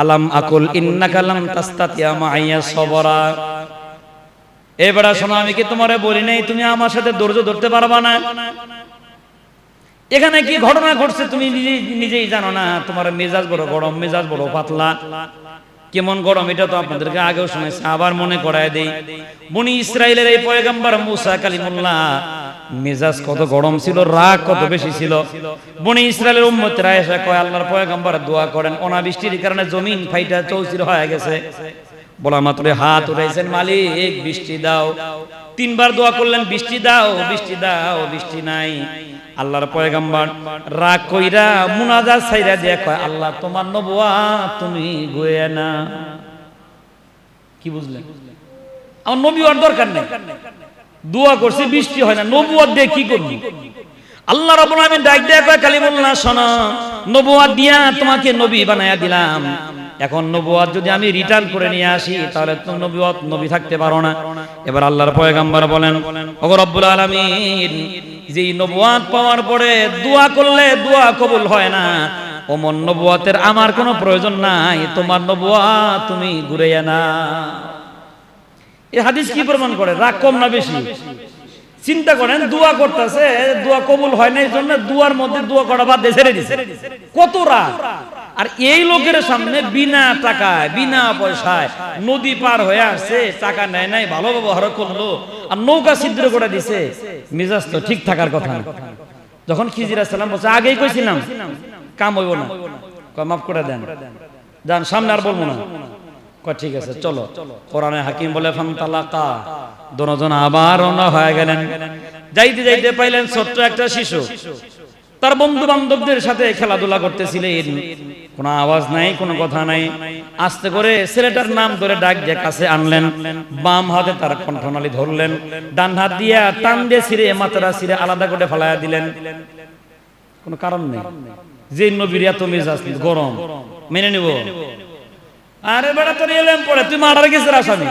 আলাম আকুল ইন্না কালাম তাস্তাতিয়া মাইয়া সবরা। এবারে শোনো, আমি কি তোমারে বলি নাই? তুমি আমার সাথে ধৈর্য ধরতে পারবা না? এখানে কি ঘটনা ঘটছে তুমি নিজেই জানো না? তোমার মেজাজ বড় গরম, মেজাজ বড় পাতলা। কেমন গরম, এটা তো আপনাদেরকে আগেও শুনেছি, আবার মনে করায় দেই। বনি ইসরায়েলের এই পয়গম্বর মুসা কালিমুল্লাহ, মেজাজ কত গরম ছিল, রাগ কত বেশি ছিল। বনি ইসরায়েলের উম্মতরা এসে কয়, আল্লাহর পয়গাম্বার দোয়া করেন, অনাবৃষ্টির কারণে জমিন ফাইটা চৌচির হয়ে গেছে। বলা মাত্র হাত উঠাইছেন, মালিক, বৃষ্টি দাও। তিনবার দোয়া করলেন, বৃষ্টি দাও বৃষ্টি দাও, বৃষ্টি নাই। আল্লাহর পয়গাম্বার রাগ কইরা মুনাজাত ছাইরা দিয়ে কয়, আল্লাহ, তোমার নবুয়া তুমি গয়ে না। কি বুঝলেন? আমার নবী আর দরকার নেই। দোয়া করছে, বৃষ্টি হয় না। নবুয়াত দিয়ে কি করবি? আল্লাহ রাব্বুল আলামিন ডাক দেয়া কয়, কালিমুল্লাহ, শোনো, নবুয়াত দিয়া তোমাকে নবী বানায়া দিলাম। এখন নবুয়াত যদি আমি রিটার্ন করে নিয়ে আসি, তাহলে তো নবুয়াত নবী থাকতে পারো না। এবার আল্লাহর পয়গাম্বর বলেন, ওগো রব্বুল আলামিন যে নবুয়াত পাওয়ার পরে দোয়া করলে দোয়া কবুল হয় না। ওমন নবুয়াতের আমার কোনো প্রয়োজন নাই, তোমার নবুয়াত তুমি ঘুরে না এই হাদিস কি প্রমাণ করে? রাগ কম না বেশি? চিন্তা করেন, দোয়া করতেছে, দোয়া কবুল হয় না, এই জন্য দুয়ার মধ্যে দোয়া করা বাদ দিয়ে কত রাগ? আর এই লোকের সামনে বিনা টাকায়, বিনা পয়সায় নদী পার হয়ে আসছে, টাকা নেয় নাই, ভালো ব্যবহার করল, আর নৌকা ছিদ্র করে দিছে। মিজাজ তো ঠিক থাকার কথা। যখন খিজির সালাম বলছে, আগেই কইছিলাম, কাম হইব না। মাফ করে দেন। যান, সামনে আর বলব না। ঠিক আছে, চলো। কোরআনে হাকিম বলে ফান তালাকা দুজন আবার রওনা হয়ে গেলেন। যাইতে যাইতে পাইলেন ছোট্ট একটা শিশু। তার বন্ধু বান্ধবদের সাথে খেলাধুলা করতেছিলেন কোনো আওয়াজ নাই, কোনো কথা নাই। আস্তে করে ছেলেটার নাম ধরে ডাক দিয়ে কাছে আনলেন। বাম হাতে তার কণ্ঠনালী ধরলেন। ডান হাত দিয়া টান দিয়ে ছিঁড়ে মাথাটা ছিঁড়ে আলাদা করে ফেলাইয়া দিলেন। কোনো কারণ নেই। যে নবীর এত মেজাজ, গরম। মেনে নিব। আরে বেড়া তোর এলেম পড়ে তুই মারার গেছিস আসামি।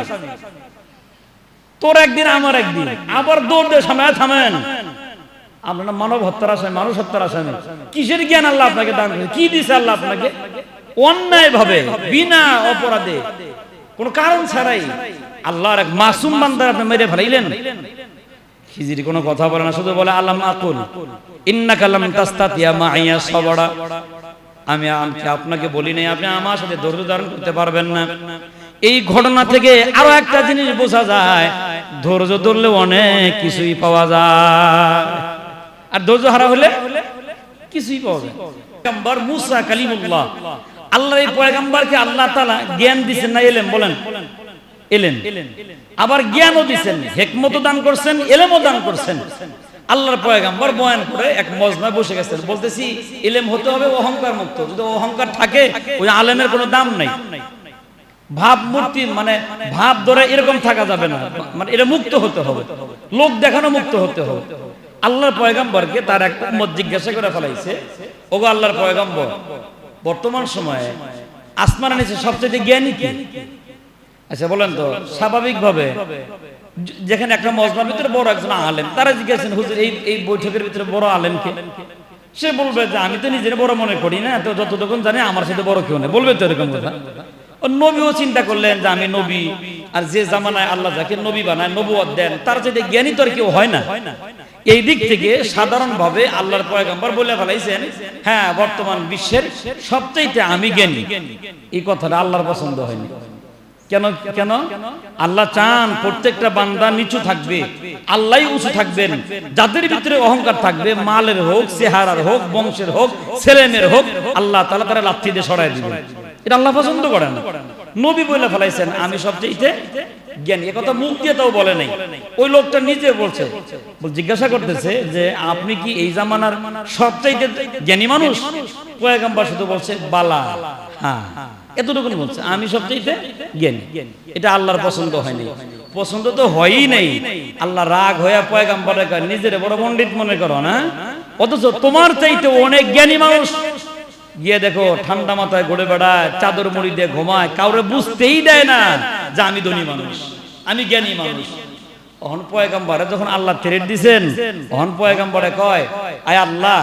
তোর একদিন, আমার একদিন। আবার দৌড় দিয়ে সামনে থামেন। আপনারা মানব হত্যার আসামি, মানুষ হত্যার আসামি। কিসের জ্ঞান আল্লাহ আপনাকে দান করেছে? কি দিছে আল্লাহ আপনাকে? অন্যায় ভাবে বিনা অপরাধে। কোন কারণ ছাড়াই আল্লাহর এক মাসুম বান্দার আপনি মেরে ফেলাইলেন। খিজির কোনো কথা বলে না, শুধু বলে, আল্লাহ আকুল ইন্নাকা লাম তাস্তাতিয়া মাইয়া সবড়া আমি আমি আপনাকে বলি নাই, আপনি আমার সাথে ধৈর্য ধারণ করতে পারবেন না। এই ঘটনা থেকে আরও একটা জিনিস বোঝা যায়, ধৈর্য ধরলে অনেক কিছুই পাওয়া যায়। আর ধৈর্য হারা হলে কিছুই পাওয়া যায় মুসা কালিমুল্লাহ। আল্লাহর এই পয়গম্বরকে আল্লাহ তাআলা জ্ঞান দিবেন না, এলেন, বলেন। এলেন। আবার জ্ঞানও দিবেন হিকমতও দান করছেন, এলেমও দান করছেন। আল্লাহর পয়গাম্বর বয়ান করে এক মজমায় বসে গেছেন। বলতেছি ইলেম হতে হবে অহংকার মুক্ত। যদি অহংকার থাকে, ওই আলেমের কোনো দাম নাই। ভাব মূর্তি মানে ভাব ধরে এরকম থাকা যাবে না। মানে এটা মুক্ত হতে হবে। লোক দেখানো মুক্ত হতে হবে। আল্লাহর পয়গাম্বরকে তার একটা উম্মত জিজ্ঞাসা করে ফেলাইছে, ওগো আল্লাহর পয়গাম্বর, বর্তমান সময়ে আসমানের নিচে সবচেয়ে জ্ঞানী কি? আচ্ছা বলেন তো, স্বাভাবিকভাবে যেখানে একটা মজমার ভিতরে বড় একজন আলেম, তারা জিজ্ঞাসেন হুজুর, এই এই বৈঠকের ভিতরে বড় আলেমকে সে বলবে যে, আমি তো নিজের বড় মনে করি না তো যতটুকু জানি আমার সাথে বড় কেউ নেই। বলবে তো এরকম কথা। ও নবীও চিন্তা করলেন যে, আমি নবী, আর যে জামানায় আল্লাহ যাকে নবী বানায় নবুয়ত দেন, তার যদি জ্ঞানী তো আর কেউ হয় না। এই দিক থেকে সাধারণভাবে আল্লাহর পয়গম্বর বলে ফেলাইছেন হ্যাঁ বর্তমান বিশ্বের সবচাইতে আমি জ্ঞানী। এই কথাটা আল্লাহর পছন্দ হয়নি। কেন কেন? আল্লাহ চান প্রত্যেকটা বান্দা নিচু থাকবে আল্লাহ উঁচু থাকবেন, যাদের ভিতরে অহংকার থাকবে, মালের হোক, চেহারার হোক, বংশের হোক, ছেলেমেয়ের হোক, আল্লাহ তালা তারা লাথি দিয়ে সরাই দিবেন। এটা আল্লাহ পছন্দ করেন না। নবী বলে ফেলাইছেন, আমি সবচেয়ে জ্ঞানী। একথা মুখ দিয়ে তাও বলে নাই। ওই লোকটা নিজে বলছে জিজ্ঞাসা করতেছে যে, আপনি কি এই জামানার সবচাইতে জ্ঞানী মানুষ? পয়গাম্বার শুধু বলছে, বালা। হ্যাঁ। এতটুকু বলছে, আমি সবচেয়ে জ্ঞানী। এটা আল্লাহর পছন্দ হয়নি। পছন্দ তো হয়ই নাই। আল্লাহ রাগ হয়ে পয়গাম্বরে নিজের বড় পণ্ডিত মনে করো না। অথচ তোমার চাইতে অনেক জ্ঞানী মানুষ গিয়ে দেখো ঠান্ডা মাথায় ঘুরে বেড়ায় চাদর মুড়ি দিয়ে ঘুমায় কাউরে বুঝতেই দেয় না যে আমি ধনী মানুষ। আমি জ্ঞানী মানুষ। অহন পয়গাম্বারে যখন আল্লাহ থ্রেট দিছেন অহন পয়গাম্বারে কয় আয় আল্লাহ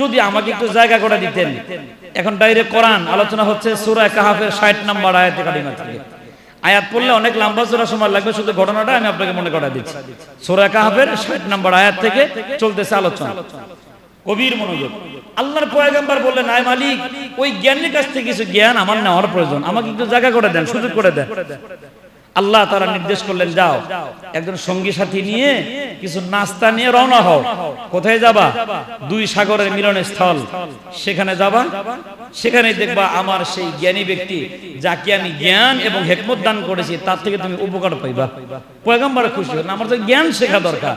যদি আমাকে একটু জায়গা করে দিতেন। এখন ডাইরেক্ট কোরআন আলোচনা হচ্ছে সূরা কাহাফের 60 নম্বর আয়াতে কালিমা থেকে। আয়াত পড়লে অনেক লম্বা চড়া সময় লাগবে শুধু ঘটনাটা আমি আপনাকে মনে করা দিচ্ছি। সূরা কাহাফের 60 নম্বর আয়াত থেকে চলতেছে আলোচনা। গভীর মনোযোগ। আল্লাহর পয়গম্বর বললেন, আয় মালিক, ওই জ্ঞানের কাছ থেকে কিছু জ্ঞান আমার নেওয়ার প্রয়োজন। আমাকে একটু জায়গা করে দেন, সুযোগ করে দেন। আল্লাহ তারা নির্দেশ করলেন, যাও, একজন সঙ্গী সাথী নিয়ে কিছু নাস্তা নিয়ে রওনা হও। কোথায় যাবা? দুই সাগরের মিলন স্থল সেখানে যাবা সেখানে দেখবা আমার সেই জ্ঞানী ব্যক্তি যাকে আমি জ্ঞান এবং হেকমত দান করেছি, তার থেকে তুমি উপকার পাইবা। পয়গম্বর খুশি হলেন, আমার তো জ্ঞান শেখা দরকার।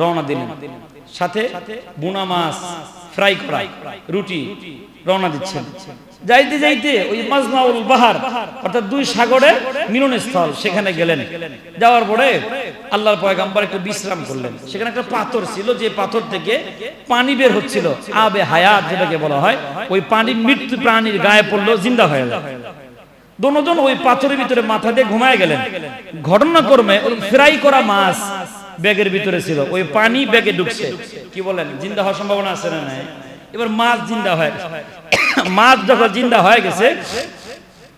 রওনা দিলেন। সাথে বুনা মাছ ফ্রাই করা, রুটি রওনা দিচ্ছেন। যাইতে যাইতে ওই মাজমাউল বাহার, অর্থাৎ দুই সাগরের মিলনস্থল, সেখানে গেলেন। যাওয়ার পরে আল্লাহর পয়গাম্বর একটু বিশ্রাম করলেন। সেখানে একটা পাথর ছিল, যে পাথর থেকে পানি বের হচ্ছিল। আবে হায়াত যেটাকে বলা হয়, ওই পানি মৃত্যু প্রাণীর গায়ে পড়ল, জিন্দা হয়ে যায়। দোনোজন ওই পাথরের ভিতরে মাথা দিয়ে ঘুমায় গেলেন। ঘটনাক্রমে ওই ফ্রাই করা মাছ ব্যাগের ভিতরে ছিল। ওই পানি ব্যাগে ঢুকছে। কি বলেন, জিন্দা হওয়ার সম্ভাবনা আছে না নাই? এবার মাছ জিন্দা হয়। মাছ যখন জিন্দা হয়ে গেছে,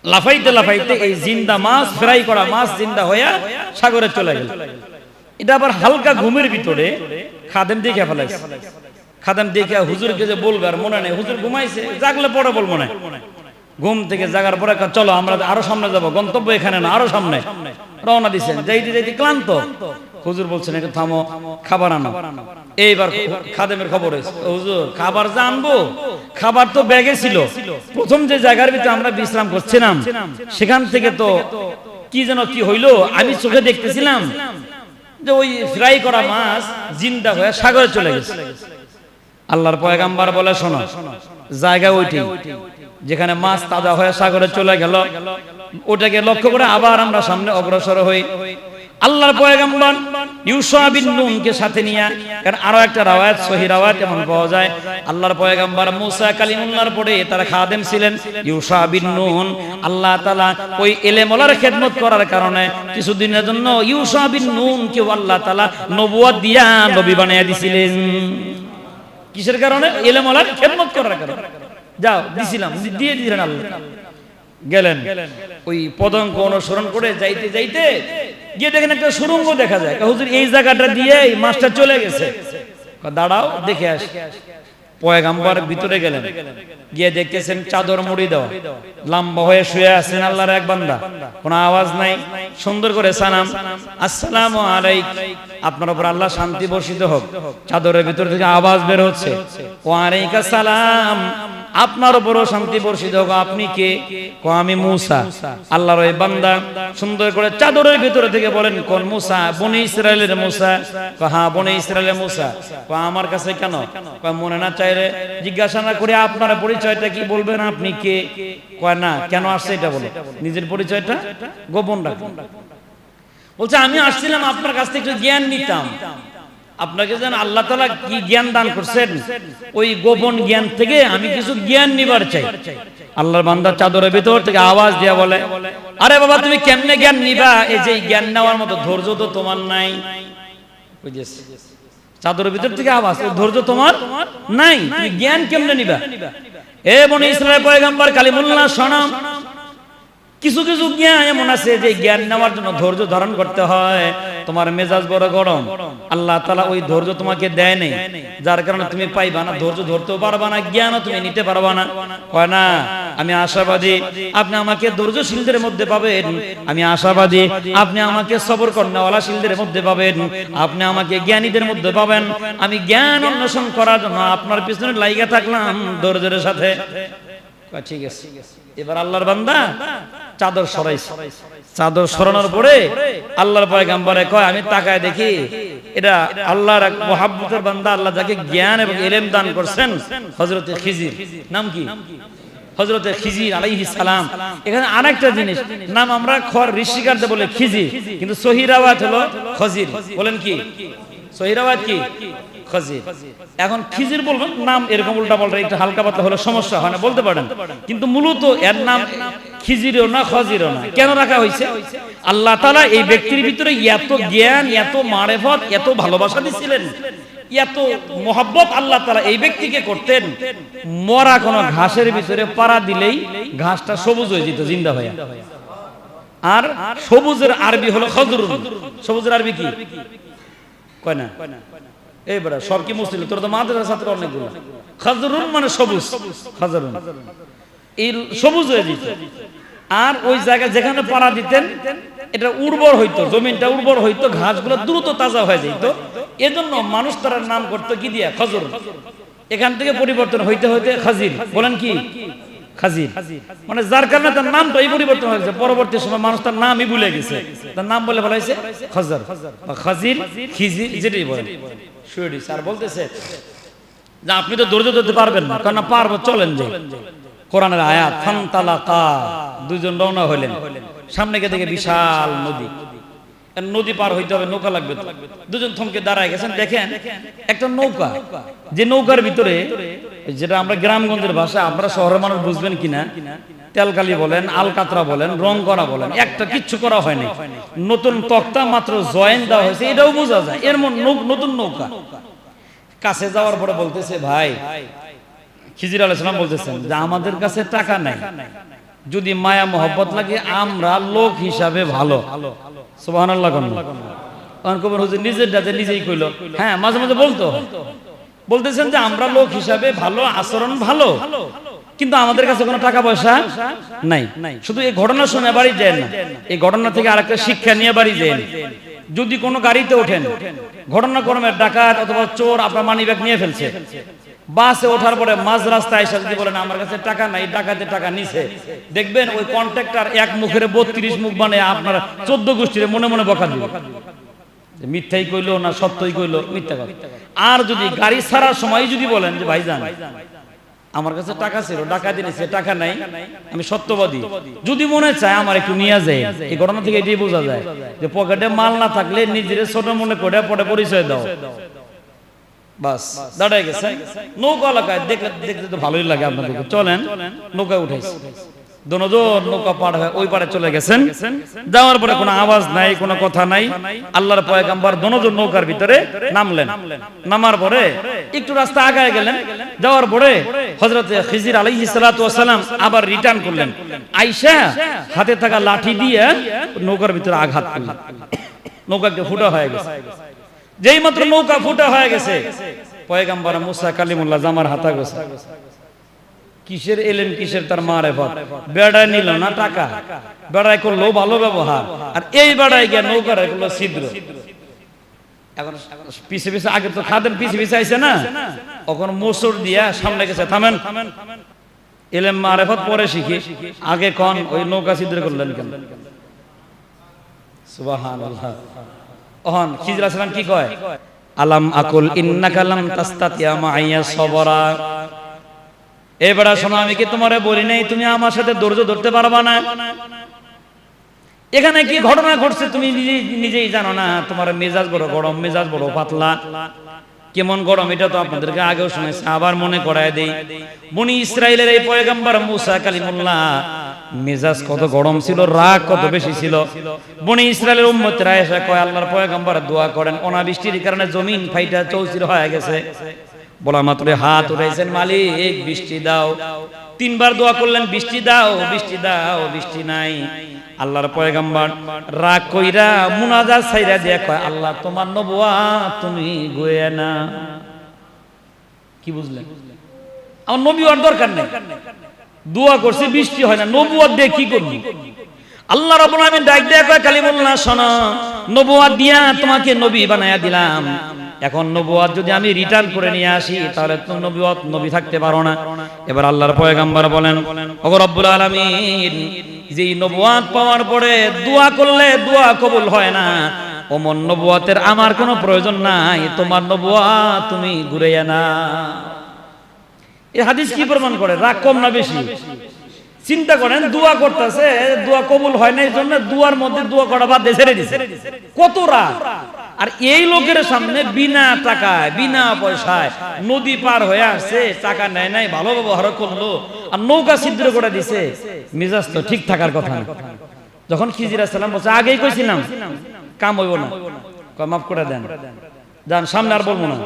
লাফাইতে লাফাইতে এই জিন্দা মাছ, ফ্রাই করা মাছ জিন্দা হইয়া সাগরে চলে গেল। এটা আবার হালকা ঘুমের ভিতরে খাদেম দেখে ফেলাইছে। খাদেম দেখে হুজুরকে যে বলবে, আর মনে নেই, হুজুর ঘুমাইছে, জাগলে পরে বলব না। ঘুম থেকে জাগার পরে চলো আমরা আরও সামনে যাব, গন্তব্য এখানে না, আরও সামনে। রওনা দিছেন, যাইতে যাইতে ক্লান্ত। হুজুর বলছেন একটু থামো, খাবার আনো। এইবার খাদেমের খবর হুজুর, খাবার যে আনব? খাবার তো ব্যাগে ছিল। প্রথম যে জায়গার ভিতরে আমরা বিশ্রাম করছিলাম, সেখান থেকে তো কি যেন কি হইল, আমি চোখে দেখতেছিলাম যে ওই ফ্রাই করা মাছ জিন্দা হয়ে সাগরে চলে গেছে। আল্লাহর পয়গাম্বার বলে, শোনো, জায়গা ওইটি, যেখানে মাছ তাজা হয়ে সাগরে চলে গেল, ওটাকে লক্ষ্য করে আবার আমরা সামনে অগ্রসর হই। আল্লাহর পয়গাম্বর ইউসা বিন নুনকে সাথে নিয়ে, কারণ আরও একটা রাওয়ায়াত, সহি রাওয়ায়াত এমন পাওয়া যায়। আল্লাহর পয়গাম্বর মুসা কালিমুল্লাহর পরে তার খাদেম ছিলেন ইউসা বিন নুন। আল্লাহ তাআলা ওই এলেমলার খেদমত করার কারণে কিছুদিনের জন্য ইউসা বিন নুন কে আল্লাহ তাআলা নবুয়ত দিয়া নবী বানিয়ে দিছিলেন। কিসের কারণে? এলেমলার খেদমত করার কারণে। যাও, দিছিলাম দিয়ে দিলেন আল্লাহ। গেলেন। ওই পদঙ্ক অনুসরণ করে যাইতে যাইতে গিয়ে দেখেন একটা সুরঙ্গ দেখা যায়। হুজুর এই জায়গাটা দিয়ে এই মাছটা চলে গেছে। দাঁড়াও দেখে আস। পয়গাম্বার ভিতরে গেলেন। গিয়ে দেখতেছেন চাদর মুড়ি দেওয়া। লম্বা হয়ে শুয়ে আছেন আল্লাহর এক বান্দা। কোনো আওয়াজ নাই। সুন্দর করে সালাম। আসসালামু আলাইক। আপনার উপর আল্লাহ শান্তি বর্ষিত হোক। চাদরের ভিতর থেকে আওয়াজ বের হচ্ছে। ওয়া আলাইকা সালাম আপনার উপরও শান্তি বর্ষিত হোক। আপনি কে? কো আমি মুসা। আল্লাহর ওই বান্দা সুন্দর করে চাদরের ভিতরে থেকে বলেন কোন মুসা, বনি ইসরায়েলের মুসা। কো হ্যাঁ বনি ইসরায়েলের মুসা। কো আমার কাছে কেন? কো মনে না চাইলে জিজ্ঞাসা না করে আপনার পরিচয়টা কি বলবেন? আপনি কে? কয়, না, কেন আসছে এটা বলে। নিজের পরিচয়টা গোপন রাখুন। বলছে, আমি আসছিলাম আপনার কাছ থেকে একটু জ্ঞান নিতাম। আপনাকে যেন আল্লাহ তালা কি জ্ঞান দান করছেন? ওই গোপন জ্ঞান থেকে আমি কিছু জ্ঞান নিবার চাই। আল্লাহর বান্দার চাদরের ভিতর থেকে আওয়াজ দিয়া বলে, আরে বাবা, তুমি কেমনে জ্ঞান নিবা? এই যে জ্ঞান নেওয়ার মতো ধৈর্য তো তোমার নাই। বুঝেছি চাদরের ভিতর থেকে আওয়াজ ধৈর্য তোমার নাই। তুমি জ্ঞান কেমনে নিবা? এ বনে ইসরায়েল পয়গম্বর কালিমুল্লাহ সনাম কিছু কিছু জ্ঞান এমন আছে যে জ্ঞান নেওয়ার জন্য ধৈর্য ধারণ করতে হয়। তোমার মেজাজ বড় গরম। আল্লাহ তালা ওই ধৈর্য তোমাকে দেয় নেই। যার কারণে তুমি পাইবা না, ধৈর্য ধরতেও পারবা না, জ্ঞানও তুমি নিতে পারবা না। কয় না, আমি আশাবাদী। আপনি আমাকে ধৈর্যশীলদের মধ্যে পাবেন। আমি আশাবাদী। আপনি আমাকে সবর কন্যাওয়ালা শিলদের মধ্যে পাবেন। আপনি আমাকে জ্ঞানীদের মধ্যে পাবেন। আমি জ্ঞান অন্বেষণ করার জন্য আপনার পিছনে লাইগা থাকলাম ধৈর্যের সাথে। ঠিক আছে। এবার আল্লাহর বান্দা চাদর সরাইছে। চাদর সরানোর পরে আল্লাহর পয়গাম্বরে কয়, আমি তাকায় দেখি এটা আল্লাহর মহাব্বতের বান্দা, আল্লাহ যাকে জ্ঞান এবং এলেম দান করছেন, হযরতে খিজির। নাম কি? হযরতে খিজির আলাইহিস সালাম। এখানে আরেকটা জিনিস, নাম আমরা খর ঋষিকারতে বলে খিজির, কিন্তু সহিরাওয়াত হলো খজির। বলেন কি? সহিরাওয়াত কি? খজির। এখন খিজির বলবেন, নাম এরকম উল্টা পাল্টা, একটু হালকা পাতলা হলে সমস্যা হয় না, বলতে পারেন। কিন্তু মূলত এর নাম খিজিরও না, খজিরও না। কেন রাখা হয়েছে? আল্লাহ তালা এই ব্যক্তির ভিতরে এত জ্ঞান, এত মারেফত, এত ভালোবাসা দিছিলেন। এত মোহাব্বত আল্লাহ তালা এই ব্যক্তিকে করতেন। মরা কোনো ঘাসের ভিতরে পাড়া দিলেই ঘাসটা সবুজ হয়ে যেত, জিন্দা হয়ে। আর সবুজের আরবি হলো খজরুন। সবুজের আরবি কি? কয় না? সব কি মুসলিম? তোর তো মাদ্রাসা অনেকগুলো। খজরুন মানে সবুজ। খজরুন। এই সবুজ হয়ে যেত। আর ওই জায়গায় যেখানে পাড়া দিতেন, এটা উর্বর হইতো, জমিনটা উর্বর হইতো, ঘাসগুলো দ্রুত তাজা হয়ে যেত। এজন্য মানুষ তার নাম করতো কি দিয়া? খজর এখান থেকে পরিবর্তন হইতে হইতে খাজির। বলেন কি? খাজির মানে যার কারণে তার নামটা এই পরিবর্তন হয়েছে পরবর্তী সময় মানুষ তার নামই ভুলে গেছে। তার নাম বলে বলা হয়েছে খজর খাজির খিজির যেটাই বলেন। শুয়ে স্যার বলতেছে যে আপনি তো ধৈর্য ধরতে পারবেন না কারণ পারব, চলেন যে। কোরআনের আয়াত, ফান্তালাকা, দুজন রওনা হলেন। সামনে গিয়ে দেখে বিশাল নদী। আর নদী পার হইতে হবে, নৌকা লাগবে দুজন থমকে দাঁড়ায় গেছেন, দেখেন একটা নৌকা। যে নৌকার ভিতরে, যেটা আমরা গ্রামগঞ্জের ভাষা আপনারা শহরের মানুষ বুঝবেন কিনা? তেলকালি বলেন, আলকাতরা বলেন রং করা বলেন, একটা কিচ্ছু করা হয়নি। নতুন তক্তা মাত্র জয়েন দেওয়া হয়েছে, এটাও বোঝা যায়। এর নতুন নৌকা। কাছে যাওয়ার পরে বলতেছে, ভাই, খিজির আলাইসালাম বলতেছেন যে, আমাদের কাছে টাকা নাই। যদি মায়া মোহব্বত লাগে, আমরা লোক হিসাবে ভালো। হ্যাঁ মাঝে মাঝে বলতো। বলতেছেন যে, আমরা লোক হিসাবে ভালো, আচরণ ভালো, কিন্তু আমাদের কাছে কোনো টাকা পয়সা নাই। শুধু এই ঘটনা শুনে বাড়ি যায় না, এই ঘটনা থেকে আরেকটা শিক্ষা নিয়ে বাড়ি যায় যদি কোনো গাড়িতে ওঠেন, ঘটনাক্রমে ডাকাত অথবা চোর আপনার মানি ব্যাগ নিয়ে ফেলছে। বাসে ওঠার পরে মাঝ রাস্তায় এসে যদি বলেন, আমার কাছে টাকা নাই, ডাকাতে টাকা নিছে। দেখবেন ওই কন্ট্রাক্টর এক মুখের বত্রিশ মুখ মানে আপনার চোদ্দ গোষ্ঠীর মনে মনে বকা দিবে। মিথ্যাই কইলো না সত্যই কইলো, মিথ্যা কথা। আর যদি গাড়ি ছাড়ার সময় যদি বলেন যে, ভাইজান, আমার কাছে টাকা ছিল টাকা দিয়েছে টাকা নাই, আমি সত্যবাদী। যদি মনে চায়, আমার একটু নিয়ে যায়। এই ঘটনা থেকে এটাই বোঝা যায় যে, পকেটে মাল না থাকলে নিজের ছোট মনে করে পরে পরিচয় দাও। বাস দাঁড়ায় গেছে। নৌকা এলাকায় দেখলে দেখতে তো ভালোই লাগে আপনাদেরকে চলেন নৌকায় উঠেছে দনোজন নৌকা পার হয়ে ওই পারে চলে গেছেন। যাওয়ার পরে কোনো আওয়াজ নাই কোনো কথা নাই। আল্লাহর পয়গাম্বার দনোজন নৌকার ভিতরে নামলেন। নামার পরে একটু রাস্তা আগায় গেলেন। যাওয়ার পরে হযরত খিজির আলাইহিস সালাতু ওয়াসালাম আবার রিটার্ন করলেন। আয়েশা হাতে থাকা লাঠি দিয়ে নৌকার ভিতরে আঘাত করলেন। নৌকাকে ফুটা হয়ে গেছে। যেই মাত্র নৌকা ফুটা হয়ে গেছে। পয়গাম্বার মুসা কালিমুল্লাহ জামার হাতা গেছে। কিসের এলেন, কিসের তার মারেফত? বেড়ায় নিল না টাকা? বেড়ায় করল ভালো ব্যবহার। আর এই বেড়ায় গিয়ে নৌকা করল ছিদ্র। এখন পিছে পিছে, আগে তো খাদেন পিছে পিছে আইছে না? তখন মোসর দিয়া সামনে গেছে, থামেন। এলেম মারেফত পরে শিখি। আগে কন, ওই নৌকা ছিদ্র করলেন কেন? সুবহানাল্লাহ। খিজর কি কয়? আলাম আকুল ইন্না কালাম তাস্তাতিয়া মাইয়া সবরা। এবারে শোনো আমি কি তোমারে বলি নাই? তুমি আমার সাথে ধৈর্য ধরতে পারবা না? এখানে কি ঘটনা ঘটছে তুমি নিজেই জানো না? তোমার মেজাজ বড় গরম মেজাজ বড় পাতলা। কেমন গরম, এটা তো আপনাদেরকে আগেও শুনেছি, আবার মনে করায় দেই। বনি ইসরায়েলের এই পয়গাম্বার মুসা কালিমুল্লাহ, মেজাজ কত গরম ছিল, রাগ কত বেশি ছিল। বনি ইসরায়েলের উম্মতরা এসে কয়, আল্লাহর পয়গাম্বার দোয়া করেন, অনাবৃষ্টির কারণে জমিন ফাইটা চৌচির হয়ে গেছে। বলা মাত্র হাত উঠাইছেন, মালিক, বৃষ্টি দাও। তিনবার দোয়া করলেন, বৃষ্টি দাও বৃষ্টি দাও, বৃষ্টি নাই। আল্লাহর পয়গাম্বার রাগ কইরা মুনাজাত ছাইরা দিয়ে কয়, আল্লাহ, তোমার নবুয়া তুমি গয়ে না। কি বুঝলেন? আমার নবী দরকার নেই। দোয়া করছে, বৃষ্টি হয় না। নবুয়াত দিয়ে কি করবি? আল্লাহ রাব্বুল আলামিন ডাক দেয়া কয়, কালিমুল্লাহ, শোনো, নবুয়াত দিয়া তোমাকে নবী বানায়া দিলাম। এখন নবুয়াত যদি আমি রিটার্ন করে নিয়ে আসি, তাহলে তো নবুয়াত নবী থাকতে পারো না। এবার আল্লাহর পয়গাম্বর বলেন, ওগো রব্বুল আলামিন যে নবুয়াত পাওয়ার পরে দোয়া করলে দোয়া কবুল হয় না। ওমন নবুয়াতের আমার কোনো প্রয়োজন নাই, তোমার নবুয়াত তুমি ঘুরে না এই হাদিস কি প্রমাণ করে? রাগ কম না বেশি? চিন্তা করেন, দোয়া করতেছে, দোয়া কবুল হয় না এই জন্য দুয়ার মধ্যে দোয়া করা বাদ ছেড়ে দিছে। কত রাগ আর এই লোকের সামনে বিনা টাকায়, বিনা পয়সায় নদী পার হয়ে আসছে, টাকা নেয় নাই, ভালো ব্যবহার করল, আর নৌকা ছিদ্র করে দিছে। মিজাজ তো ঠিক থাকার কথা যখন খিজির সালাম বলছে, আগেই কইছিলাম, কাম হইব না। মাফ করে দেন। যান, সামনে আর বলব না।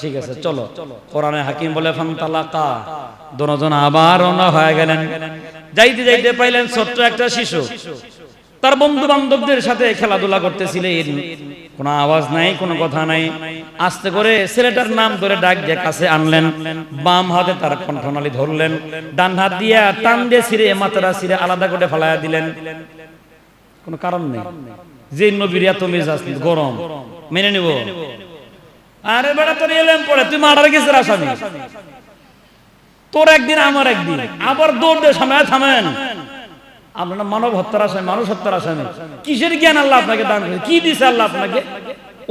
ঠিক আছে চলো। কোরআনে হাকিম বলে ফান তালাকা দুজন আবার রওনা হয়ে গেলেন। যাইতে যাইতে পাইলেন ছোট্ট একটা শিশু। তার বন্ধু বান্ধবদের সাথে খেলাধুলা করতেছিলেন। কোনো আওয়াজ নাই কোনো কথা নাই। আস্তে করে ছেলেটার নাম ধরে ডাক দিয়ে কাছে আনলেন। বাম হাতে তার কণ্ঠনালী ধরলেন। ডান হাত দিয়া টান দিয়ে ছিঁড়ে মাথাটা ছিঁড়ে আলাদা করে ফেলাইয়া দিলেন। কোনো কারণ নেই। যে নবীর এত মেজাজ গরম। মেনে নিব। আরে বেটা, তোর এলেম পড়ে, তুই মারার গেছিস আসামি তোর একদিন, আমার একদিন। আবার দৌড় দিয়ে সামনে থামেন। আপনার মানব হত্যার আসামি, মানুষ হত্যার আসামি। কিসের জ্ঞান আল্লাহ আপনাকে দান করে? কি দিছে আল্লাহ আপনাকে?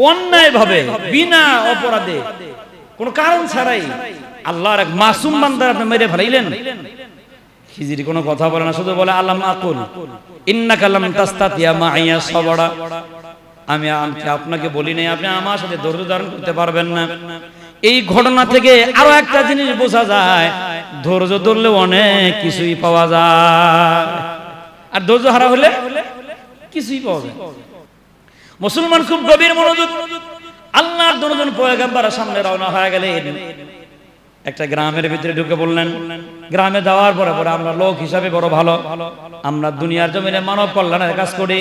অন্যায় ভাবে বিনা অপরাধে। কোন কারণ ছাড়াই আল্লাহর এক মাসুম বান্দার আপনি মেরে ফেলাইলেন। খিজির কোনো কথা বলে না, শুধু বলে, আল্লাহ আকুল ইন্নাকা লাম তাস্তাতিয়া মাইয়া সবড়া আমি আপনাকে বলি নাই, আপনি আমার সাথে ধৈর্য ধারণ করতে পারবেন না। এই ঘটনা থেকে আরও একটা জিনিস বোঝা যায়, ধৈর্য ধরলে অনেক কিছুই পাওয়া যায়। আর ধৈর্য হারা হলে কিছুই পাওয়া যায়। মুসলমান খুব গভীর মনোযোগ, আল্লাহর দুজন পয়গাম্বার সামনে রওনা হয়ে গেলেন। একটা গ্রামের ভিতরে ঢুকে বললেন, গ্রামে যাওয়ার পরে পরে আমরা লোক হিসাবে বড় ভালো। আমরা দুনিয়ার জমিনে মানব কল্যাণের কাজ করি,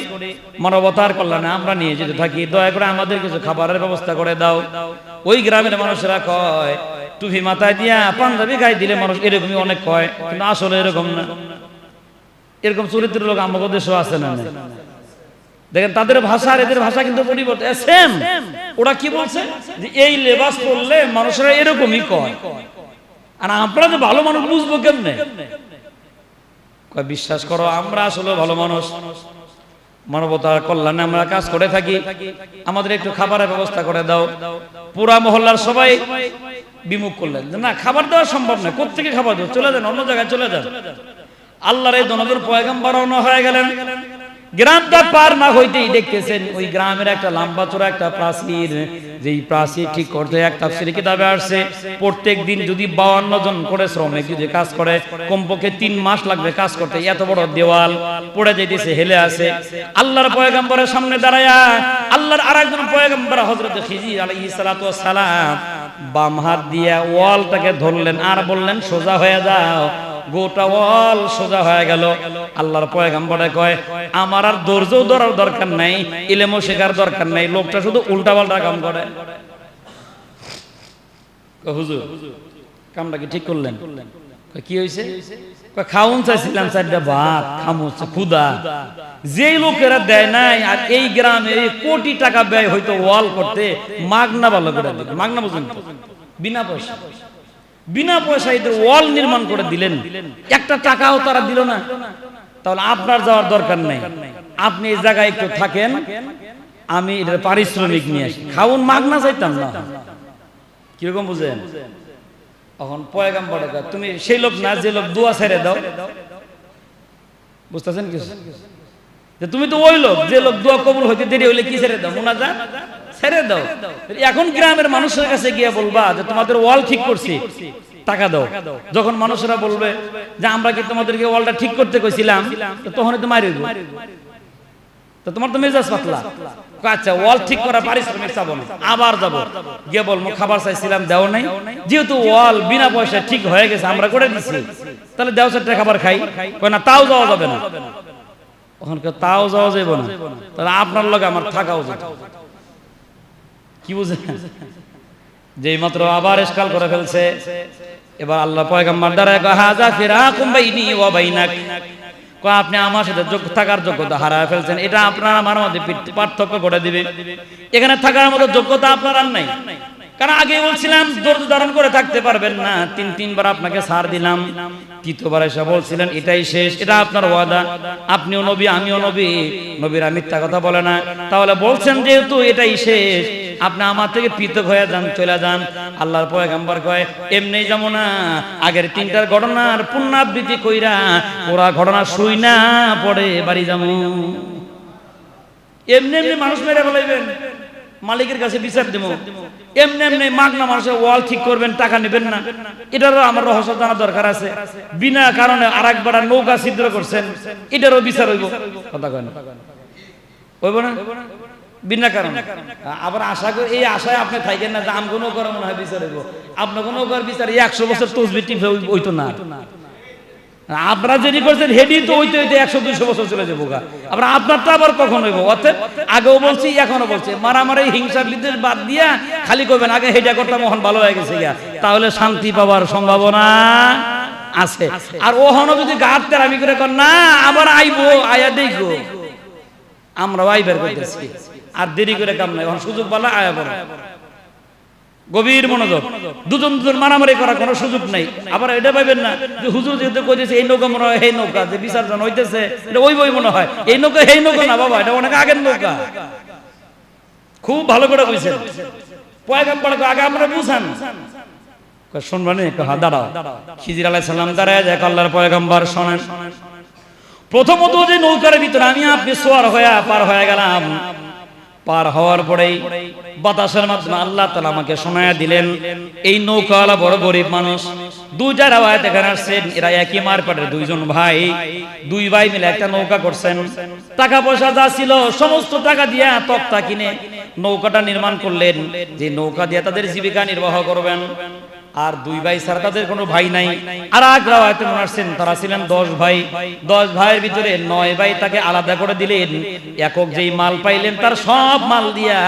মানবতার কল্যাণে আমরা নিয়ে যেতে থাকি। দয়া করে আমাদের কিছু খাবারের ব্যবস্থা করে দাও। ওই গ্রামের মানুষেরা কয়, টুপি মাথায় দিয়া পাঞ্জাবি গায়ে দিলে মানুষ এরকমই অনেক কয় কিন্তু আসলে এরকম না। এরকম চরিত্র লোক আমাদের দেশেও আছে না? দেখেন, তাদের ভাষা আর এদের ভাষা কিন্তু পরিবর্তন ওরা কি বলছে? যে এই লেবাস পরলে মানুষেরা এরকমই কয়। আর আমরা যে ভালো মানুষ বুঝব কেমনে? বিশ্বাস করো, আমরা আসলে ভালো মানুষ। মানবতার কল্যাণে আমরা কাজ করে থাকি। আমাদের একটু খাবারের ব্যবস্থা করে দাও। পুরা মহল্লার সবাই বিমুখ করলেন। না, খাবার দেওয়া সম্ভব নয় কোথেকে খাবার দেবো চলে যান, অন্য জায়গায় চলে যান। আল্লাহর এই দনদের পয়গাম্বার রওনা হয়ে গেলেন। গ্রামটা পার না হইতেই দেখতেছেন ওই গ্রামের একটা লম্বা চোরা একটা প্রাচীর। যেই প্রাচীর ঠিক করতে এক তাফসির কিতাবে আসছে, প্রত্যেক দিন যদি বাউান্ন জন করে শ্রমিক যদি কাজ করে, কমপক্ষে তিন মাস লাগবে কাজ করতে, এত বড় দেওয়াল পড়ে যাইতেছে, হেলে আছে। আল্লাহর পয়গাম্বরের সামনে দাঁড়ায়, আল্লাহর আরেকজন পয়গাম্বর হযরত খিজির আলাইহিস সালাম বাম হাত দিয়ে ওয়ালটাকে ধরলেন আর বললেন, সোজা হয়ে যাও। গোটা ওয়াল সোজা হয়ে গেল। আল্লাহর পয়গাম্বরে কয়, আমার আর ধৈর্য ধরার দরকার নাই, ইলেমও শেখার দরকার নাই, লোকটা শুধু উল্টা পাল্টা কাম করে। হুজুর, কামটা কি ঠিক করলেন? কি হয়েছে খাউন চাইছিলাম চারটা ভাত, খামু ক্ষুদা। যেই লোকেরা দেয় নাই, আর এই গ্রামে কোটি টাকা ব্যয় হয়তো ওয়াল করতে, মাগনা ভালো করে মাগনা পর্যন্ত বিনা পয়সা বিনা পয়সা এদের ওয়াল নির্মাণ করে দিলেন। একটা টাকাও তারা দিল না। তাহলে আপনার যাওয়ার দরকার নেই। আপনি এই জায়গায় একটু থাকেন। আমি এটার পারিশ্রমিক নিয়ে আসি। খাউন মাগনা চাইতাম না। কীরকম বুঝেন? এখন পয়গাম পয়গাম্বর তুমি সেই লোক না, যে লোক দোয়া ছেড়ে দাও। বুঝতেছেন কিছু? তুমি তো ওই লোক, যে লোক দোয়া কবুল হইতে দেরি হইলে কি ছেড়ে দাও? মোনাজা ছেড়ে দাও। এখন গ্রামের মানুষের কাছে গিয়ে বলবা যে তোমাদের ওয়াল ঠিক করছি। টাকা দাও। যখন মানুষরা বলবে যে আমরা কি তোমাদেরকে ওয়ালটা ঠিক করতে কইছিলাম তখন তো মারি তো তোমার তো মেজাজ পাতলা। আচ্ছা ওয়াল ঠিক করা পারিশ্রমিক চাবো না, আবার যাব। গিয়ে বলব, খাবার চাইছিলাম, দেও নাই। যেহেতু ওয়াল বিনা পয়সা ঠিক হয়ে গেছে, আমরা করে দিচ্ছি তাহলে দেও চারটা খাবার খাই। কয়, না, তাও যাওয়া যাবে না। ওখানকার তাও যাওয়া যাবে না। তাহলে আপনার লগে আমার থাকাও যাবে কি বুঝেন যেই মাত্র আবার এসকাল করে ফেলছে, এবার আল্লাহ পয়গাম্বার দ্বারা হাজা ফিরাকুম বাইনি ওয়া বাইনাক। আপনি আমার সাথে যোগ্য থাকার যোগ্যতা হারায় ফেলছেন। এটা আপনার আমার মধ্যে পার্থক্য করে দিবে। এখানে থাকার মতো যোগ্যতা আপনার আর নাই। কারণ আগে বলছিলাম, ধৈর্য ধারণ করে থাকতে পারবেন না। তিন, তিনবার আপনাকে সার দিলাম। তৃতীয়বার এসে বলছিলেন, এটাই শেষ, এটা আপনার ওয়াদা। আপনিও নবী, আমিও নবী। নবীরা মিথ্যা কথা বলে না। তাহলে বলছেন যেহেতু এটাই শেষ আপনি আমার থেকে পৃথক হয়ে যান, চলে যান। আল্লাহর পয়গাম্বর কয়, এমনি যেমন না। আগের তিনটার ঘটনার পুনরাবৃত্তি কইরা ওরা ঘটনা শুই না পড়ে বাড়ি যাব। এমনি এমনি মানুষ মেরে বলাইবেন মালিকের কাছে বিচার দেবো। এমনি এমনি মাগনা মানুষের ওয়াল ঠিক করবেন, টাকা নেবেন না। এটারও আমার রহস্য জানা দরকার আছে। বিনা কারণে আর একবার নৌকা ছিদ্র করছেন, এটারও বিচার হইব। কথা কয় না। হইব না? বিনা কারণে। আবার আশা করি, এই আশায় আপনি থাকেন না যে আম কোনো করে মনে হয় বিচার হইব। আপনার কোনো কর বিচার একশো বছর তসবি টিপে ওইতো না। আপনারা যেটি করছেন হেডি, তো ওইতে ওইতে একশো, দুইশো বছর চলে যাব গা। আবার আপনারটা আবার কখন হইব? অর্থাৎ আগেও বলছি এখনও বলছি। মারামারি, হিংসার বিদ্বেষ বাদ দিয়া খালি করবেন। আগে হেডা করতাম মহন ভালো হয়ে গেছে গা। তাহলে শান্তি পাওয়ার সম্ভাবনা আছে। আর ওহনো যদি গাছ তেরামি করে কর, না, আবার আইবো, আয়া দেখব আমরা আইবার করতেছি। আর দেরি করে কাম নাই। এখন সুযোগ বলা আয়া বলো গভীর মনোযোগ। দুজন দুজন মারামারি করার কোনো সুযোগ নাই। আবার এটা না যে হুজুর যেহেতু কইতেছে এই নৌকা মনে হয় এই নৌকা যে বিসর্জন হইতেছে এটা ওই বই মনে হয়। এই নৌকা এই নৌকা না বাবা এটা অনেক আগের নৌকা। খুব ভালো করে কইছেন। পয়গাম্বর আগে আমরা বুঝান। কয় শুনবা নি কয়, হ্যাঁ দাঁড়াও। খিজির আলাইহিস সালাম দাঁড়ায় যায় আল্লাহর পয়গাম্বর শোনেন। প্রথমত যে নৌকার ভিতরে আমি আপনি সোয়ার হয়ে পার হয়ে গেলাম। পার হওয়ার পরেই বাতাসের মাধ্যমে আল্লাহ তালা আমাকে শোনায়া দিলেন, এই নৌকাওয়ালা বড় গরিব মানুষ দুইটা রাওয়ায়াত এখানে আসছেন, এরা একই মারপাটের দুইজন ভাই, দুই ভাই মিলে একটা নৌকা করছেন। টাকা পয়সা যা ছিল, সমস্ত টাকা দিয়ে তক্তা কিনে নৌকাটা নির্মাণ করলেন। যে নৌকা দিয়ে তাদের জীবিকা নির্বাহ করবেন আর দুই ভাই ছাড়া তাদের কোনো ভাই নাই। আর এক রাওয়ায়াতে মনে আসছেন, তারা ছিলেন দশ ভাই। দশ ভাইয়ের ভিতরে নয় ভাই তাকে আলাদা করে দিলেন। একক যেই মাল পাইলেন, তার সব মাল দিয়া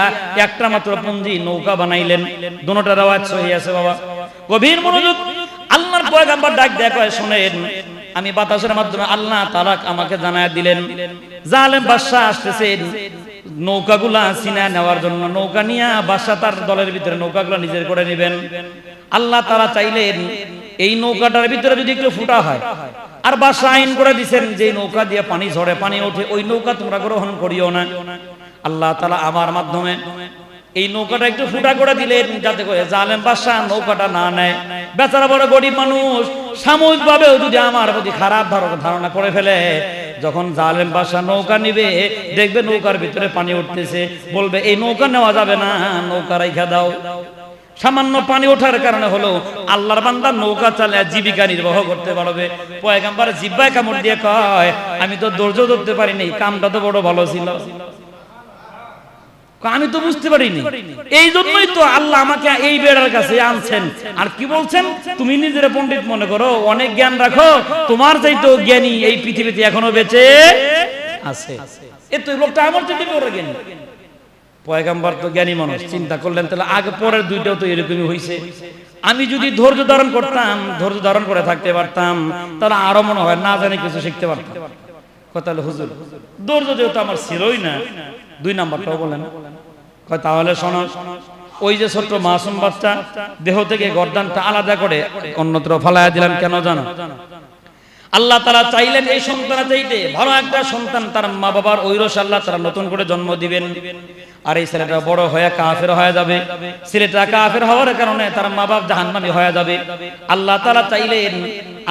একটা মাত্র পুঞ্জি নৌকা বানাইলেন। দুটোটা রাওয়াত সহি আছে বাবা। গভীর মনোযোগ, আল্লাহর পয়গাম্বর ডাক দেয়া কয়, শোনেন, আমি বাতাসের মাধ্যমে আল্লাহ তালাক আমাকে জানায় দিলেন। জালেম বাদশাহ আসতেছেন। নৌকাগুলা চিনা নেওয়ার জন্য নৌকা নিয়ে বাদশাহ তার দলের ভিতরে নৌকাগুলা নিজের করে নেবেন। আল্লাহ তারা চাইলেন এই নৌকাটার ভিতরে যদি একটু ফুটা হয়। আর বাদশাহ আইন করে দিছেন যে নৌকা দিয়ে পানি ঝরে, পানি ওঠে, ওই নৌকা তোমরা গ্রহণ করিও না। আল্লাহ তালা আমার মাধ্যমে এই নৌকাটা একটু ফুটা করে দিলেন, যাতে করে জালেম বাদশাহ নৌকাটা না নেয়। বেচারা বড় গরিব মানুষ সাময়িক ভাবেও যদি আমার প্রতি খারাপ ধারণা করে ফেলে যখন জালেম বাসা নৌকা নিবে, দেখবে নৌকার ভিতরে পানি উঠতেছে। বলবে, এই নৌকা নেওয়া যাবে না, নৌকা রাইখা দাও। সামান্য পানি ওঠার কারণে হলো, আল্লাহর বান্দা নৌকা চালিয়ে জীবিকা নির্বাহ করতে পারবে। পয়গাম্বার জিব্বায় কামড় দিয়ে কয়, আমি তো ধৈর্য ধরতে পারিনি, কামটা তো বড় ভালো ছিল। আমি তো বুঝতে পারিনি। এই জন্যই তো আল্লাহ আমাকে এই বেড়ার কাছে আনছেন। আর কি বলছেন? তুমি নিজের পণ্ডিত মনে করো, অনেক জ্ঞান রাখো, তোমার চাইতো জ্ঞানী এই পৃথিবীতে এখনও বেঁচে আছে। এ লোকটা আমার চাইতে বড় জ্ঞানী। পয়গাম্বার তো জ্ঞানী মানুষ, চিন্তা করলেন, তাহলে আগে পরের দুইটাও তো এরকমই হয়েছে আমি যদি ধৈর্য ধারণ করতাম, ধৈর্য ধারণ করে থাকতে পারতাম, তাহলে আরও মনে হয় না জানি কিছু শিখতে পারতাম। কথা হুজুর, ধৈর্য যেহেতু আমার ছিলই না, দুই নাম্বারটাও বলেন তাহলে শোনো, ওই যে ছোট্ট মাসুম বাচ্চা দেহ থেকে গর্দানটা আলাদা করে অন্যত্র ফালাইয়া দিলাম কেন জানো? আল্লাহ তারা চাইলেন এই সন্তান চাইতে ভালো একটা সন্তান তার মা বাবার ঐরস আল্লাহ তারা নতুন করে জন্ম দিবেন। আর এই ছেলেটা বড় হয়ে কাফের হয়ে যাবে। ছেলেটা কাফের হওয়ার কারণে তার মা বাপ জাহান্নামী হয়ে যাবে। আল্লাহ তারা চাইলেন,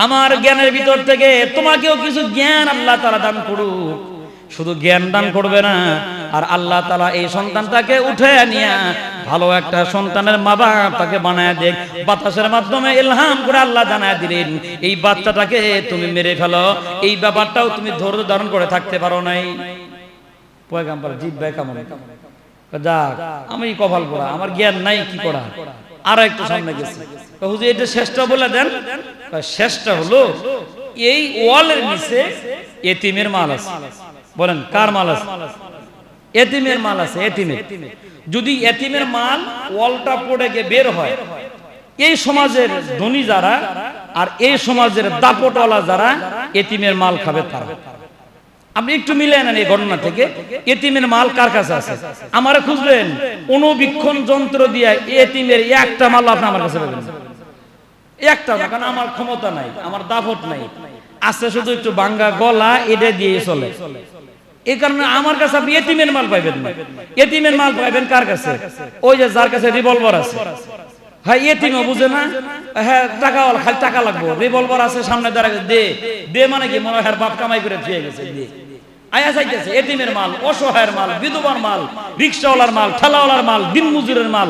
আমার জ্ঞানের ভিতর থেকে তোমাকেও কিছু জ্ঞান আল্লাহ তারা দান করুক। শুধু জ্ঞান দান করবে না, আর আল্লাহ তালা এই সন্তানটাকে উঠে নিয়ে ভালো একটা সন্তানের মা বাপ তাকে বানায় দেখ। বাতাসের মাধ্যমে ইলহাম করে আল্লাহ জানায় দিলেন, এই বাচ্চাটাকে তুমি মেরে ফেলো। এই ব্যাপারটাও তুমি ধৈর্য ধারণ করে থাকতে পারো নাই। পয়গাম্বার জিব্বাই কেমন? যাক, আমি কপাল পড়া, আমার জ্ঞান নাই, কি করা? আর একটু সামনে গেছি। হুজুর, এটা শেষটা বলে দেন। শেষটা হলো এই ওয়ালের নিচে এতিমের মাল আছে। বলেন, কার মাল আছে? এতিমের মাল আছে এতিমের। যদি এতিমের মাল ওয়ালটা পড়ে গিয়ে বের হয় এই সমাজের ধনী যারা আর এই সমাজের দাপটওয়ালা যারা এতিমের মাল খাবে তারা। আপনি একটু মিলে নেন এই ঘটনা থেকে। এতিমের মাল কার কাছে আছে? আমারে খুঁজবেন অনুবীক্ষণ যন্ত্র দিয়ে এতিমের একটা মাল আপনি আমার কাছে পাবেন। একটা কারণ আমার ক্ষমতা নাই আমার দাপট নাই। আছে শুধু একটু বাঙ্গা গলা এটা দিয়ে চলে। এই কারণে আমার কাছে আপনি এতিমের মাল পাইবেন না। এতিমের মাল পাইবেন কার কাছে? ওই যে যার কাছে রিভলভার আছে। হ্যাঁ এটিম বুঝে না? হ্যাঁ টাকা খালি টাকা লাগবো। রিভলভার আছে সামনে দাঁড়ায়, দে। দে মানে কি? মনে হয় বাপ কামাই করে দিয়ে গেছে, দে। আয়া চাইতেছে এতিমের মাল, অসহায়ের মাল, বিধবার মাল, রিক্সাওয়ালার মাল, ঠেলাওয়ালার মাল মাল,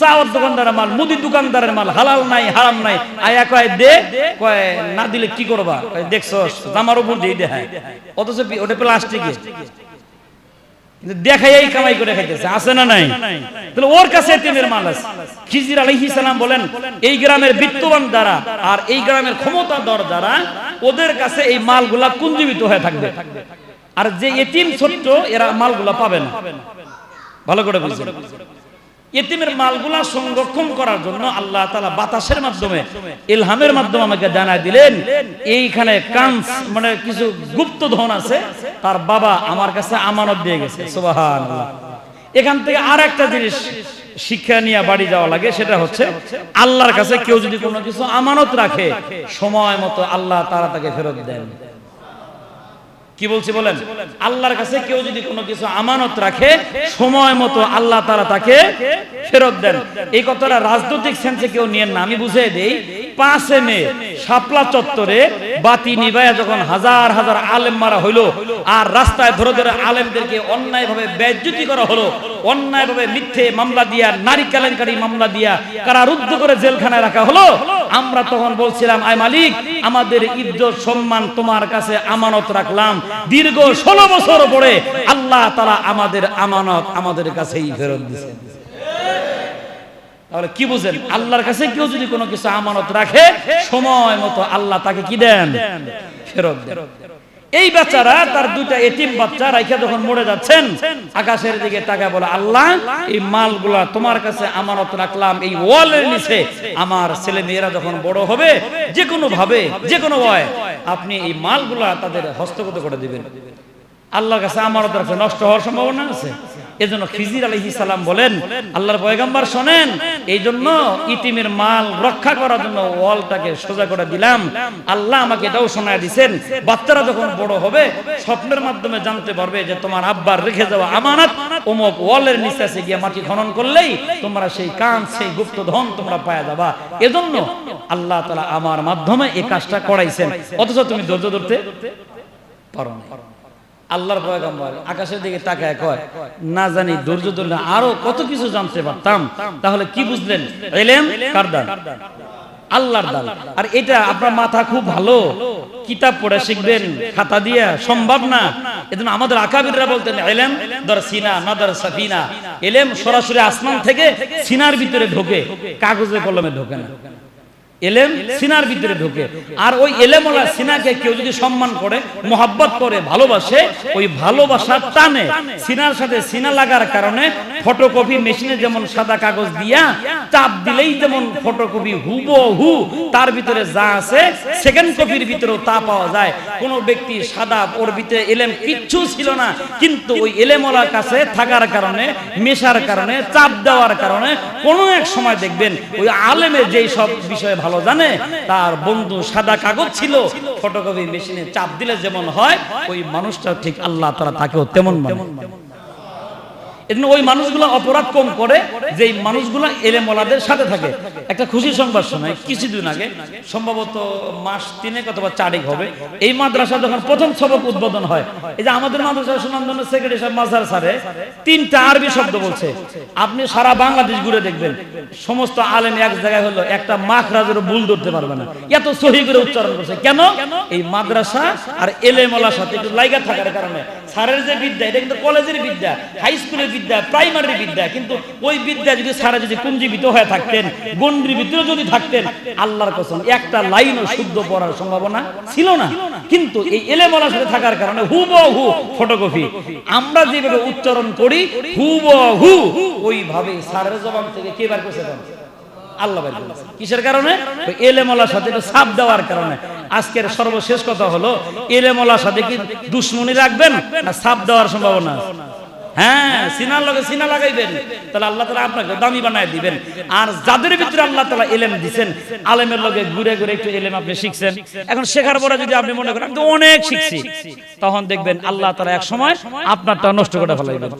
চাওয়ার দোকানদারের মাল, মুদি দোকানদারের মাল, হালাল নাই, হারাম নাই, আয়া কয় দে, কয় না দিলে কি করবা? জামার উপর দিয়ে দেয় অথচ ওটা কিন্তু দেখাই কামাই করে খাইতেছে, আছে না নাই? তাহলে ওর কাছে এতিমের মাল আছে। খিজির সালাম বলেন, এই গ্রামের বিত্তবান দ্বারা আর এই গ্রামের ক্ষমতাধর দ্বারা ওদের কাছে এই মালগুলা কুঞ্জীবিত হয়ে থাকবে। আর যে এতিম ছোট্ট এরা মালগুলা পাবে না। ভালো করে বুঝছেন এতিমের মালগুলা সংরক্ষণ করার জন্য আল্লাহ তালা বাতাসের মাধ্যমে ইলহামের মাধ্যমে আমাকে জানায় দিলেন এইখানে কাঞ্চ মানে কিছু গুপ্ত ধন আছে তার বাবা আমার কাছে আমানত দিয়ে গেছে। সুবাহান এখান থেকে আর একটা জিনিস শিক্ষা নিয়ে বাড়ি যাওয়া লাগে সেটা হচ্ছে আল্লাহর কাছে কেউ যদি কোনো কিছু আমানত রাখে সময় মতো আল্লাহ তারা তাকে ফেরত দেন। কি বলছি বলেন? আল্লাহর কাছে কেউ যদি কোনো কিছু আমানত রাখে, সময় মতো আল্লাহ তারা তাকে ফেরত দেন। এই কথাটা রাজনৈতিক সেন্সে কেউ নিয়েন না। আমি বুঝিয়ে দেই কারারুদ্ধ করে জেলখানায় রাখা হলো, আমরা তখন বলছিলাম, আয় মালিক, আমাদের ইজ্জত, সম্মান তোমার কাছে আমানত রাখলাম। দীর্ঘ ষোলো বছর পরে আল্লাহ তারা আমাদের আমানত আমাদের কাছেই ফেরত দিয়েছেন। তাহলে কি বুঝেন? আল্লাহর কাছে কেউ যদি কোনো কিছু আমানত রাখে, সময় মতো আল্লাহ তাকে কি দেন? ফেরত দেন। এই বাচ্চারা তার দুইটা এতিম বাচ্চা রাইখা যখন মরে যাচ্ছেন, আকাশের দিকে তাকায় বলে, আল্লাহ, এই মালগুলা তোমার কাছে আমানত রাখলাম, এই ওয়ালের নিচে। আমার ছেলে মেয়েরা যখন বড় হবে যে কোনো ভাবে যে কোনো ভয়, আপনি এই মালগুলা তাদের হস্তগত করে দিবেন। আল্লাহর কাছে আমানত রাখছে নষ্ট হওয়ার সম্ভাবনা আছে? এজন্য খিজির আলাইহিস সালাম বলেন, আল্লাহর পয়গম্বর শোনেন এই জন্য ইতিমের মাল রক্ষা করার জন্য ওয়ালটাকে সোজা করে দিলাম। আল্লাহ আমাকে এটাও শোনায় দিছেন, বাচ্চারা যখন বড় হবে, স্বপ্নের মাধ্যমে জানতে পারবে যে তোমার আব্বার রেখে যাওয়া আমানত, অমুক ওয়ালের নিচে এসে গিয়ে মাটি খনন করলেই তোমরা সেই কান, সেই গুপ্ত ধন তোমরা পায়া যাবা। এজন্য আল্লাহ তালা আমার মাধ্যমে এই কাজটা করাইছেন। অথচ তুমি ধৈর্য ধরতে পারো না আল্লাহর পয়গম্বর আকাশের দিকে তাকায় কয়, না জানি, ধৈর্য ধরলে আরও কত কিছু জানতে পারতাম। তাহলে কি বুঝলেন? এলেম কার দান? আল্লাহর দান। আর এটা আপনার মাথা খুব ভালো। কিতাব পড়ে শিখবেন, খাতা দিয়ে, সম্ভব না। এজন্য আমাদের আকাবিররা বলতেন, এলেম দর সিনা, না দর সাফিনা। এলেম সরাসরি আসমান থেকে সিনার ভিতরে ঢোকে, কাগজে কলমে ঢোকে না। এলেম সিনার ভিতরে ঢুকে। আর ওই এলেমওয়ালা সিনাকে কেউ যদি সম্মান করে, মোহাব্বত করে, ভালোবাসে, ওই ভালোবাসার টানে। সিনার সাথে সিনা লাগার কারণে ফটোকপি মেশিনে যেমন সাদা কাগজ দিয়া চাপ দিলেই যেমন ফটোকপি হুবহু, তার ভিতরে যা আছে সেকেন্ড কপির ভিতরেও তা পাওয়া যায়। কোন ব্যক্তি সাদা ওর ভিতরে এলেম কিচ্ছু ছিল না, কিন্তু ওই এলেমওয়ালার কাছে থাকার কারণে, মেশার কারণে, চাপ দেওয়ার কারণে কোনো এক সময় দেখবেন ওই আলেমে যেই সব বিষয়ে ভালো জানে, তার বন্ধু সাদা কাগজ ছিল, ফটোকপি মেশিনে চাপ দিলে যেমন হয়, ওই মানুষটা ঠিক আল্লাহ তারা তাকেও তেমন মানে। এজন্য ওই মানুষগুলো অপরাধ কম করে যে মানুষগুলো এলে মলাদের সাথে থাকে। একটা খুশি সংবাদ শোনায় কিছুদিন আগে, সম্ভবত মাস তিনেক অথবা চারেক হবে, এই মাদ্রাসা যখন প্রথম সবক উদ্বোধন হয়, এই যে আমাদের মাদ্রাসা সুনামধন্য সেক্রেটারি সাহেব মাজার স্যারে, তিনটা আরবি শব্দ বলছে। আপনি সারা বাংলাদেশ ঘুরে দেখবেন, সমস্ত আলেম এক জায়গায় হলো, একটা মাখ রাজের ভুল ধরতে পারবে না। এত সহি করে উচ্চারণ করছে। কেন? এই মাদ্রাসা আর এলেমলার সাথে একটু লাইগা থাকার কারণে। স্যারের যে বিদ্যা, এটা কিন্তু কলেজের বিদ্যা, হাই স্কুলের বিদ্যা প্রাইমারি বিদ্যা, কিন্তু ওই বিদ্যা যদি সারা যদি পুঞ্জীবিত হয়ে থাকতেন গন্ডির ভিতরে যদি থাকতেন, আল্লাহর কসম, একটা লাইনও শুদ্ধ পড়ার সম্ভাবনা ছিল না। কিন্তু এই এলেমলার সাথে থাকার কারণে হুবহু ফটোকপি। আমরা যেভাবে উচ্চারণ করি, হুবহু ওইভাবে সারের জবান থেকে কে বার করছে আল্লাহ করেছে। কিসের কারণে? ওই এলেমলার সাথে সাপ দেওয়ার কারণে। আজকের সর্বশেষ কথা হলো, এলেমলার সাথে কি দুশ্মনী রাখবেন না সাপ দেওয়ার সম্ভাবনা? হ্যাঁ সিনার লগে সিনা লাগাইবেন। তাহলে আল্লাহ তালা আপনাকে দামি বানায় দিবেন। আর যাদের ভিতরে আল্লাহ তালা এলেম দিচ্ছেন আলেমের লগে ঘুরে ঘুরে একটু এলেম আপনি শিখছেন। এখন শেখার পরে যদি আপনি মনে করেন অনেক শিখছি, তখন দেখবেন আল্লাহ তালা এক সময় আপনারটা নষ্ট করে ফেলাইবেন।